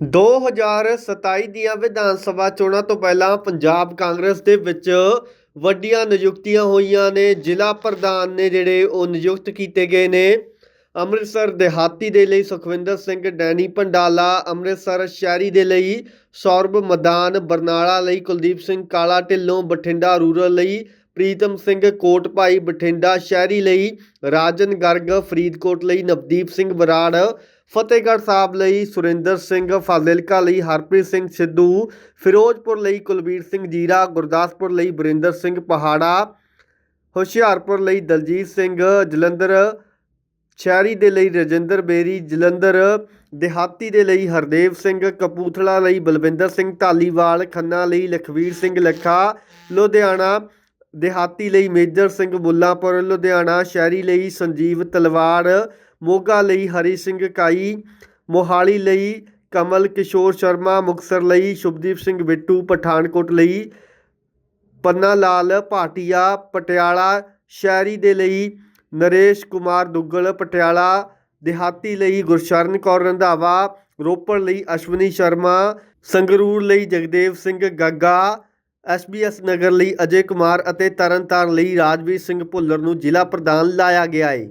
2027 ਦੀਆਂ ਵਿਧਾਨ ਸਭਾ ਚੋਣਾਂ ਤੋਂ ਪਹਿਲਾਂ ਪੰਜਾਬ ਕਾਂਗਰਸ ਦੇ ਵਿੱਚ ਵੱਡੀਆਂ ਨਿਯੁਕਤੀਆਂ ਹੋਈਆਂ ਨੇ। ਜ਼ਿਲ੍ਹਾ ਪ੍ਰਧਾਨ ਨੇ ਜਿਹੜੇ ਉਹ ਨਿਯੁਕਤ ਕੀਤੇ ਗਏ ਨੇ। ਅੰਮ੍ਰਿਤਸਰ ਦਿਹਾਤੀ ਦੇ ਲਈ ਸੁਖਵਿੰਦਰ ਸਿੰਘ, ਡੈਨੀ ਪੰਡਾਲਾ ਅੰਮ੍ਰਿਤਸਰ ਸ਼ਹਿਰੀ ਦੇ ਲਈ ਸੌਰਭ ਮਦਾਨ, ਬਰਨਾਲਾ ਲਈ ਕੁਲਦੀਪ ਸਿੰਘ ਕਾਲਾ ਢਿੱਲੋਂ, ਬਠਿੰਡਾ ਰੂਰਲ ਲਈ ਪ੍ਰੀਤਮ ਸਿੰਘ ਕੋਟ ਭਾਈ ਬਠਿੰਡਾ ਸ਼ਹਿਰੀ ਲਈ ਰਾਜਨ ਗਰਗ ਫਰੀਦਕੋਟ ਲਈ ਨਵਦੀਪ ਸਿੰਘ ਬਰਾੜ, ਫਤਿਹਗੜ੍ਹ ਸਾਹਿਬ ਲਈ ਸੁਰਿੰਦਰ ਸਿੰਘ ਫਾਜ਼ਿਲਕਾ ਲਈ ਹਰਪ੍ਰੀਤ ਸਿੰਘ ਸਿੱਧੂ, ਫਿਰੋਜ਼ਪੁਰ ਲਈ ਕੁਲਬੀਰ ਸਿੰਘ ਜੀਰਾ, ਗੁਰਦਾਸਪੁਰ ਲਈ ਬਰਿੰਦਰ ਸਿੰਘ ਪਹਾੜਾ, ਹੁਸ਼ਿਆਰਪੁਰ ਲਈ ਦਲਜੀਤ ਸਿੰਘ, ਜਲੰਧਰ ਸ਼ਹਿਰੀ ਦੇ ਲਈ ਰਜਿੰਦਰ ਬੇਰੀ, ਜਲੰਧਰ ਦਿਹਾਤੀ ਦੇ ਲਈ ਹਰਦੇਵ ਸਿੰਘ ਕਪੂਥਲਾ ਲਈ ਬਲਵਿੰਦਰ ਸਿੰਘ ਢਾਲੀਵਾਲ ਖੰਨਾ ਲਈ ਲਖਵੀਰ ਸਿੰਘ ਲੱਖਾ, ਲੁਧਿਆਣਾ ਦਿਹਾਤੀ ਲਈ ਮੇਜਰ ਸਿੰਘ ਬੁੱਲਾਪੁਰ, ਲੁਧਿਆਣਾ ਸ਼ਹਿਰੀ ਲਈ ਸੰਜੀਵ ਤਲਵਾੜ ਮੋਗਾ ਲਈ ਹਰੀ ਸਿੰਘ ਕਾਈ, ਮੋਹਾਲੀ ਲਈ ਕਮਲ ਕਿਸ਼ੋਰ ਸ਼ਰਮਾ ਮੁਕਸਰ ਲਈ ਸ਼ੁਭਦੀਪ ਸਿੰਘ ਬਿੱਟੂ, ਪਠਾਨਕੋਟ ਲਈ ਪੰਨਾ ਲਾਲ ਭਾਟੀਆ, ਪਟਿਆਲਾ ਸ਼ਹਿਰੀ ਦੇ ਲਈ ਨਰੇਸ਼ ਕੁਮਾਰ ਦੁੱਗਲ, ਪਟਿਆਲਾ ਦਿਹਾਤੀ ਲਈ ਗੁਰਸ਼ਰਨ ਕੌਰ ਰੰਧਾਵਾ, ਰੋਪੜ ਲਈ ਅਸ਼ਵਨੀ ਸ਼ਰਮਾ, ਸੰਗਰੂਰ ਲਈ ਜਗਦੇਵ ਸਿੰਘ ਗੱਗਾ ਐਸਬੀਐਸ ਨਗਰ ਲਈ ਅਜੇ ਕੁਮਾਰ ਅਤੇ ਤਰਨਤਾਰਨ ਲਈ ਰਾਜਵੀਰ ਸਿੰਘ ਭੁੱਲਰ ਨੂੰ ਜ਼ਿਲ੍ਹਾ ਪ੍ਰਧਾਨ ਲਾਇਆ ਗਿਆ ਏ।